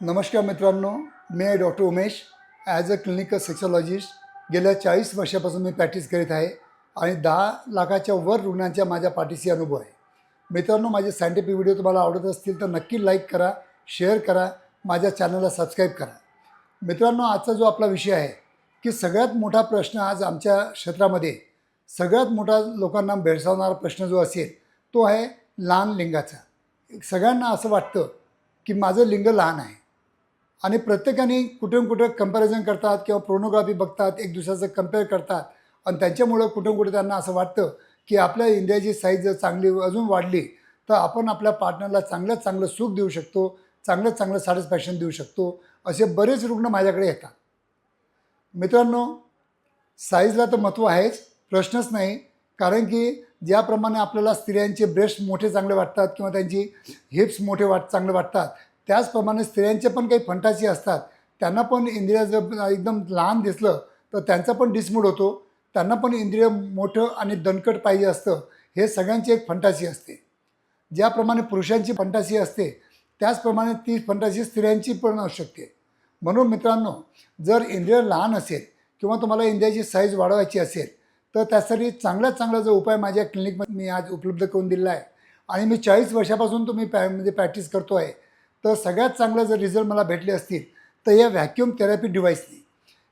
नमस्कार मित्रांनो मी आहे doctor Umesh. As a clinical sexologist गेल्या चाळीस वर्षापासून मी प्रॅक्टिस करीत आहे आणि दहा लाखाच्या वर रुग्णांच्या माझ्या पाठीशी अनुभव आहे. मित्रांनो माझे सायंटिफिक व्हिडिओ तुम्हाला आवडत असतील तर नक्की लाईक करा शेअर करा माझ्या चॅनलला सबस्क्राईब करा. मित्रांनो आजचा जो आपला विषय आहे की सगळ्यात मोठा प्रश्न आज आमच्या क्षेत्रामध्ये सगळ्यात मोठा लोकांना भेडसावणारा प्रश्न जो असेल तो आहे लहान लिंगाचा. सगळ्यांना असं वाटतं की माझं लिंग लहान आहे. आणि प्रत्येकाने कुठून कुठं कंपॅरिझन करतात किंवा प्रोनोग्राफी बघतात एक दुसऱ्याचं कंपेअर करतात. आणि त्यांच्यामुळं कुठून कुठे त्यांना असं वाटतं की आपल्या इंडियाची साईज जर चांगली अजून वाढली तर आपण आपल्या पार्टनरला चांगल्यात चांगलं सुख देऊ शकतो चांगल्यात चांगलं सॅटिस्फॅक्शन देऊ शकतो. असे बरेच रुग्ण माझ्याकडे येतात. मित्रांनो साईजला तर महत्त्व आहेच प्रश्नच नाही. कारण की ज्याप्रमाणे आपल्याला स्त्रियांचे ब्रेस्ट मोठे चांगले वाटतात किंवा त्यांची हिप्स मोठे वाट चांगले वाटतात त्याचप्रमाणे स्त्रियांचे पण काही फंटासी असतात. त्यांना पण इंद्रिय जर एकदम लहान दिसलं तर त्यांचा पण डिसमूड होतो. त्यांना पण इंद्रिय मोठं आणि दणकट पाहिजे असतं. हे सगळ्यांची एक फंटासी असते. ज्याप्रमाणे पुरुषांची फंटाशी असते त्याचप्रमाणे ती फंटाशी स्त्रियांची पण असू शकते. म्हणून मित्रांनो जर इंद्रिय लहान असेल किंवा तुम्हाला इंद्रियाची साईज वाढवायची असेल तर त्यासाठी चांगल्यात चांगला जो उपाय माझ्या क्लिनिकमध्ये मी आज उपलब्ध करून दिलेला आहे. आणि मी चाळीस वर्षापासून तुम्ही पॅ म्हणजे प्रॅक्टिस करतो आहे तर सगळ्यात चांगलं जर रिझल्ट मला भेटले असतील तर या व्हॅक्यूम थेरपी डिव्हाइसनी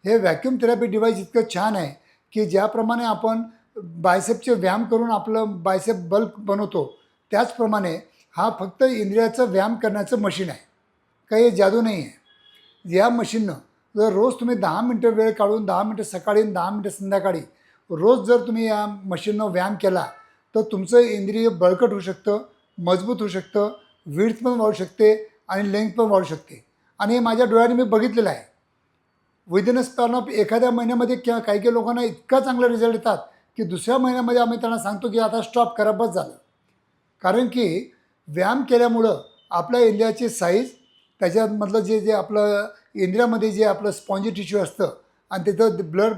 हे व्हॅक्यूम थेरपी डिव्हाइस इतकं छान आहे की ज्याप्रमाणे आपण बायसेपचे व्यायाम करून आपलं बायसेप बल्क बनवतो त्याचप्रमाणे हा फक्त इंद्रियाचं व्यायाम करण्याचं मशीन आहे. काही जादू नाही आहे. या मशीननं जर रोज तुम्ही दहा मिनटं वेळ काढून दहा मिनटं सकाळी आणि दहा मिनटं संध्याकाळी रोज जर तुम्ही या मशीननं व्यायाम केला तर तुमचं इंद्रिय बळकट होऊ शकतं मजबूत होऊ शकतं वीर्थ पण वाढू शकते आणि लेंथ पण वाढू शकते. आणि हे माझ्या डोळ्याने मी बघितलेलं आहे. विदिन अ स्पॅन ऑफ एखाद्या महिन्यामध्ये किंवा काही काही लोकांना इतका चांगला रिझल्ट येतात की दुसऱ्या महिन्यामध्ये आम्ही त्यांना सांगतो की आता स्टॉप करा बस झालं. कारण की व्यायाम केल्यामुळं आपल्या इंडियाची साईज त्याच्यामधलं जे जे आपलं इंद्रियामध्ये जे आपलं स्पॉन्जी टिश्यू असतं आणि तिथं ब्लड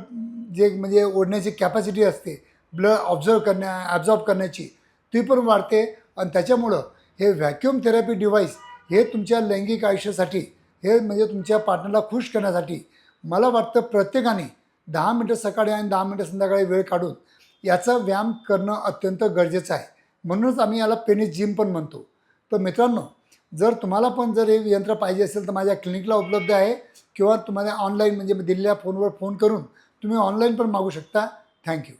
जे म्हणजे ओढण्याची कॅपॅसिटी असते ब्लड ऑब्झर्व करण्या ॲब्झॉर्ब करण्याची ती पण वाढते. आणि त्याच्यामुळं हे व्हॅक्युम थेरपी डिव्हाइस हे तुमच्या लैंगिक आयुष्यासाठी हे म्हणजे तुमच्या पार्टनरला खुश करण्यासाठी मला वाटतं प्रत्येकाने दहा मिनटं सकाळी आणि दहा मिनटं संध्याकाळी वेळ काढून याचा व्यायाम करणं अत्यंत गरजेचं आहे. म्हणूनच आम्ही याला पेनिस जिम पण म्हणतो. तर मित्रांनो जर तुम्हाला पण जर हे यंत्र पाहिजे असेल तर माझ्या क्लिनिकला उपलब्ध आहे किंवा तुम्हाला ऑनलाईन म्हणजे दिलेल्या फोनवर फोन करून तुम्ही ऑनलाईन पण मागू शकता. थँक्यू